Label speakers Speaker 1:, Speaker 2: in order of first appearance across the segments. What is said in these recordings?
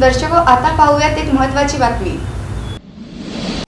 Speaker 1: दर्शक आता पाहूयात एक महत्वाची बातमी.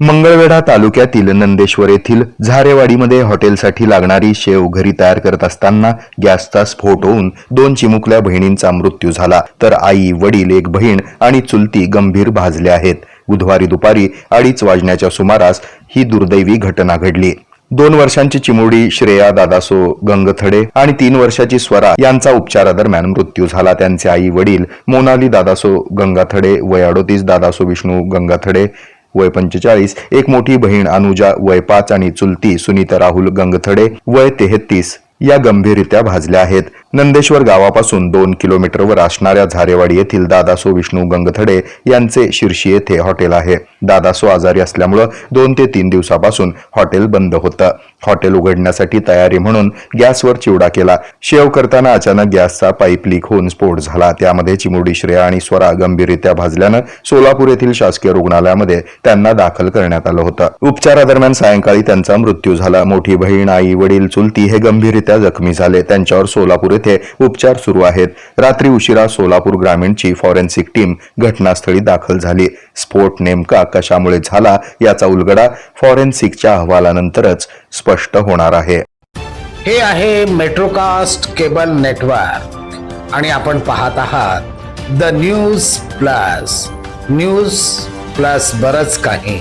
Speaker 2: मंगळवेढा तालुक्यातील नंदेश्वर येथील झारेवाडीमध्ये हॉटेलसाठी लागणारी शेव घरी तयार करत असताना गॅसचा स्फोट होऊन दोन चिमुकल्या बहिणींचा मृत्यू झाला. तर आई वडील एक बहीण आणि चुलती गंभीर भाजले आहेत. बुधवारी दुपारी अडीच वाजण्याच्या सुमारास ही दुर्दैवी घटना घडली. दोन वर्षांची चिमुडी श्रेया दादासो गंगथडे आणि तीन वर्षाची स्वरा यांचा उपचारादरम्यान मृत्यू झाला. त्यांचे आई वडील मोनाली दादासो गंगाथडे वय अडोतीस दादासो विष्णू गंगाथडे वय पंचेचाळीस एक मोठी बहीण अनुजा वय पाच आणि चुलती सुनीता राहुल गंगथडे वय तेहतीस या गंभीररित्या भाजल्या आहेत. नंदेश्वर गावापासून दोन किलोमीटरवर असणाऱ्या झारेवाडी येथील दादासो विष्णू गंगथडे यांचे शिर्शी येथे हॉटेल आहे. दादासो आजारी असल्यामुळं दोन ते तीन दिवसापासून हॉटेल बंद होतं. हॉटेल उघडण्यासाठी तयारी म्हणून गॅसवर चिवडा केला. शेव करताना अचानक गॅसचा पाईप लीक होऊन स्फोट झाला. त्यामध्ये चिमुडी श्रेया आणि स्वरा गंभीररित्या भाजल्यानं सोलापूर येथील शासकीय रुग्णालयामध्ये त्यांना दाखल करण्यात आलं होतं. उपचारादरम्यान सायंकाळी त्यांचा मृत्यू झाला. मोठी बहीण आई वडील चुलती हे गंभीररित्या जखमी झाले. त्यांच्यावर सोलापूर तेथे उपचार सुरू आहेत. रात्री उशिरा सोलापूर ग्रामीणची फॉरेन्सिक टीम घटनास्थळी दाखल झाली. स्फोट नेमका कशामुळे झाला याचा उलगडा फॉरेन्सिकच्या अहवालानंतरच स्पष्ट होणार आहे.
Speaker 3: हे आहे मेट्रोकास्ट केबल नेटवर्क आणि आपण पाहत आहात the news plus. News plus बरच काही.